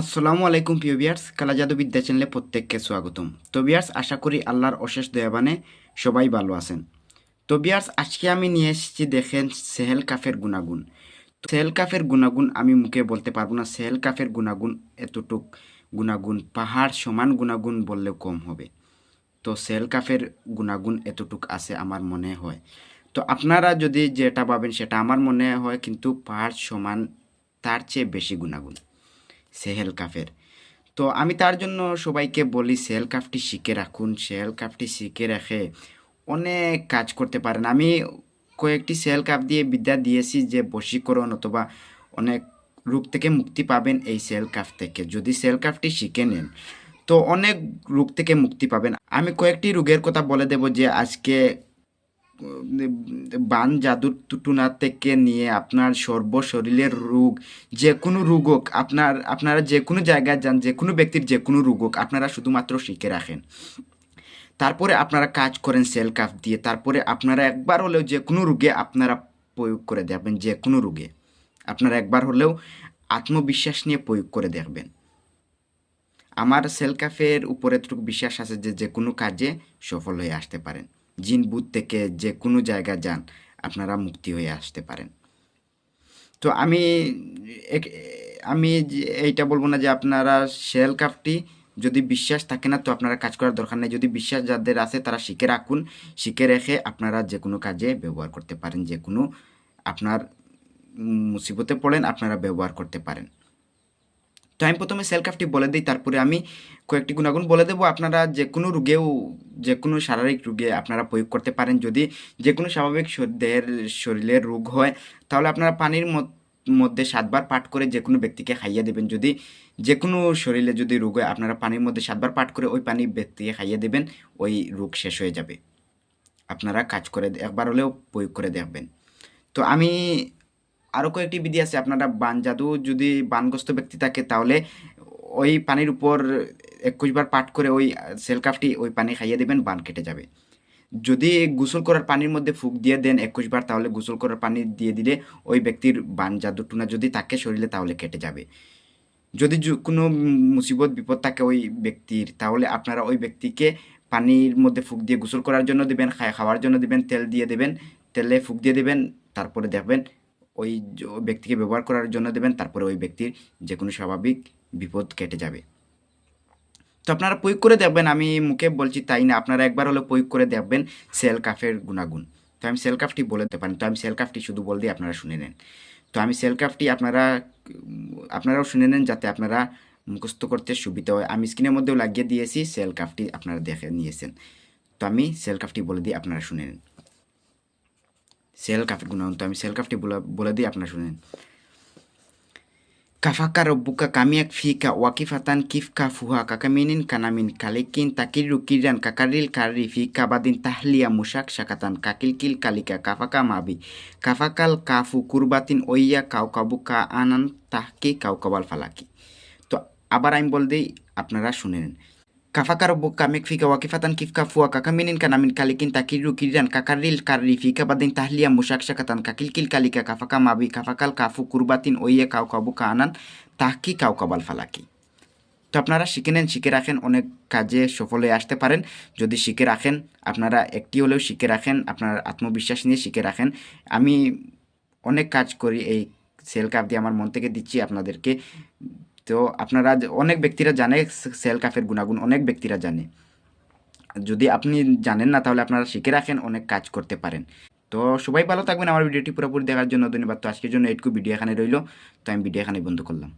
আসসালামু আলাইকুম প্রিয় বিয়ার্স কালা জাদু বিদ্যা চ্যানেলে প্রত্যেককে স্বাগতম। তো বিয়ার্স আশা করি আল্লাহর অশেষ দয়াবানে সবাই ভালো আছেন। তো বিয়ার্স আজকে আমি নিয়ে এসেছি দেখেন সেহেল কাফের গুণাগুণ। সেহেল কাফের গুণাগুণ আমি মুখে বলতে পারব না। সেহেল কাফের গুণাগুণ এতটুক গুণাগুণ, পাহাড় সমান গুণাগুণ বললেও কম হবে। তো সেহেল কাফের গুণাগুণ এতটুক আছে আমার মনে হয়। তো আপনারা যদি যেটা পাবেন সেটা আমার মনে হয়, কিন্তু পাহাড় সমান তার চেয়ে বেশি গুণাগুণ। সেহেল কাফের। তো আমি তার জন্য সবাইকে বলি, সেহেল কাফটি শিখে রাখুন। সেহেল কাফটি শিখে রেখে অনেক কাজ করতে পারেন। আমি কয়েকটি সেহেল কাপ দিয়ে বিদ্যা দিয়েছি যে বশীকরণ অথবা অনেক রোগ থেকে মুক্তি পাবেন এই সেল কাফ থেকে। যদি সেল কাফটি শিখে নেন, তো অনেক রোগ থেকে মুক্তি পাবেন। আমি কয়েকটি রোগের কথা বলে দেব যে আজকে বান জাদুর টুটুনা থেকে নিয়ে আপনার সর্ব শরীরের রোগ যে কোনো রোগ হোক, আপনার, আপনারা যে কোনো জায়গায় যান যে কোনো ব্যক্তির যে কোনো রোগ হোক, আপনারা শুধুমাত্র শিখে রাখেন। তারপরে আপনারা কাজ করেন সেল কাফ দিয়ে, তারপরে আপনারা একবার হলেও যে কোনো রোগে আপনারা প্রয়োগ করে দেখবেন যে কোনো রোগে। আপনারা একবার হলেও আত্মবিশ্বাস নিয়ে প্রয়োগ করে দেখবেন। আমার সেল কাফের উপরে বিশ্বাস আছে যে যে কোনো কাজে সফল হয়ে আসতে পারেন। জিন বুথ থেকে যে কোনো জায়গা যান, আপনারা মুক্তি হয়ে আসতে পারেন। তো আমি আমি এইটা বলব না যে আপনারা শেল কাপটি যদি বিশ্বাস থাকে না, তো আপনারা কাজ করার দরকার নেই। যদি বিশ্বাস যাদের আছে, তারা শিখে রাখুন। শিখে রেখে আপনারা যে কোনো কাজে ব্যবহার করতে পারেন। যে কোনো আপনার মুসিবতে পড়েন, আপনারা ব্যবহার করতে পারেন। তো আমি প্রথমে সেল কাপটি বলে দিই, তারপরে আমি কয়েকটি গুণাগুণ বলে দেবো। আপনারা যে কোনো রোগেও যে কোনো শারীরিক রোগে আপনারা প্রয়োগ করতে পারেন। যদি যে কোনো স্বাভাবিক দেহের শরীরের রোগ হয়, তাহলে আপনারা পানির মধ্যে সাতবার পাঠ করে যে কোনো ব্যক্তিকে খাইয়ে দেবেন। যদি যে কোনো শরীরে যদি রোগ হয়, আপনারা পানির মধ্যে সাতবার পাঠ করে ওই পানি ব্যক্তিকে খাইয়ে দেবেন, ওই রোগ শেষ হয়ে যাবে। আপনারা কাজ করে একবার হলেও প্রয়োগ করে দেখবেন। তো আমি আরও কয়েকটি বিধি আছে। আপনারা বান জাদু যদি বানগ্রস্ত ব্যক্তি থাকে, তাহলে ওই পানির উপর একুশবার পাঠ করে ওই সেলকাফটি ওই পানি খাইয়ে দেবেন, বান কেটে যাবে। যদি গোসল করার পানির মধ্যে ফুক দিয়ে দেন একুশবার তাহলে গোসল করার পানি দিয়ে দিলে ওই ব্যক্তির বান জাদু টুনা যদি থাকে শরীরে, তাহলে কেটে যাবে। যদি কোনো মুসিবত, বিপদ থাকে ওই ব্যক্তির, তাহলে আপনারা ওই ব্যক্তিকে পানির মধ্যে ফুক দিয়ে গোসল করার জন্য দেবেন খাওয়ার জন্য দিবেন, তেল দিয়ে দেবেন, তেলে ফুক দিয়ে দেবেন, তারপরে দেখবেন ওই ব্যক্তিকে ব্যবহার করার জন্য দেবেন, তারপরে ওই ব্যক্তির যে কোনো স্বাভাবিক বিপদ কেটে যাবে। তো আপনারা প্রয়োগ করে দেখবেন, আমি মুখে বলছি তাই না, আপনারা একবার হলে প্রয়োগ করে দেখবেন সেল কাফের গুণাগুণ। তো আমি সেল কাফটি বলতে পারেন, তো আমি সেল কাফটি শুধু বল দিয়ে আপনারা শুনে নেন। তো আমি সেল কাফটি আপনারা, আপনারাও শুনে নেন যাতে আপনারা মুখস্থ করতে সুবিধা হয়। আমি স্ক্রিনের মধ্যেও লাগিয়ে দিয়েছি, সেল কাফটি আপনারা দেখে নিয়েছেন। তো আমি সেল কাফটি বলে দিই আপনারা শুনে নেন। সেলকাফের গুণাগুণ তো আমি সেলকাফটি বলে দিই, আপনার শুনেন। কাফাকা রব্বুকা কামিয়াক ফিকা ওয়াকিফাতান কিফকা ফুহা কাকামিনিন কানামিন কালিকিন তাকির রুকিরান কাকারিল কারি ফিকা বাদিন তাহলিয়া মুশাক শাকাতান কাকিল কিল কালিকা কাফা কা মাবি। কাফাকাল কাফু কুরবাতিন ওইয়া কাউকাবুকা আনান তাহকি কাউকাবাল ফালাকি। তো আবার আমি বল দিই, আপনারা শুনেন। কাফাকার বুকা মেক ফিকা ওয়াকিফাতান কিফকা ফুয়া কাকামিনিন কানামিন কালিকিন তাকিরু কিরান কাকারিল কারি ফিকা বাদিন তাহলিয়া মুশাক শাকাতান কাকিলকিল কালিকা কাফাকা মাবি কাফাকাল কাফু কুরবাতিন ওইয়ে কাউ কাবু কানান তাহকি কাউ কাবাল ফালাকি তো আপনারা শিখে নেন শিখে রাখেন, অনেক কাজে সফল হয়ে আসতে পারেন। যদি শিখে রাখেন, আপনারা একটি হলেও শিখে রাখেন, আপনার আত্মবিশ্বাস নিয়ে শিখে রাখেন। আমি অনেক কাজ করি, এই সেল কাপ দিয়ে আমার মন থেকে দিচ্ছি আপনাদেরকে। তো আপনারা অনেক ব্যক্তিরা জানে সেল কাফের গুণাগুণ, অনেক ব্যক্তিরা জানে। যদি আপনি জানেন না, তাহলে আপনারা শিখে রাখেন, অনেক কাজ করতে পারেন। তো সবাই ভালো থাকবেন। আমার ভিডিওটি পুরোপুরি দেখার জন্য ধন্যবাদ। তো আজকের জন্য এইটুকু। ভিডিও এখানে রইল। তো আমি ভিডিও এখানে বন্ধ করলাম।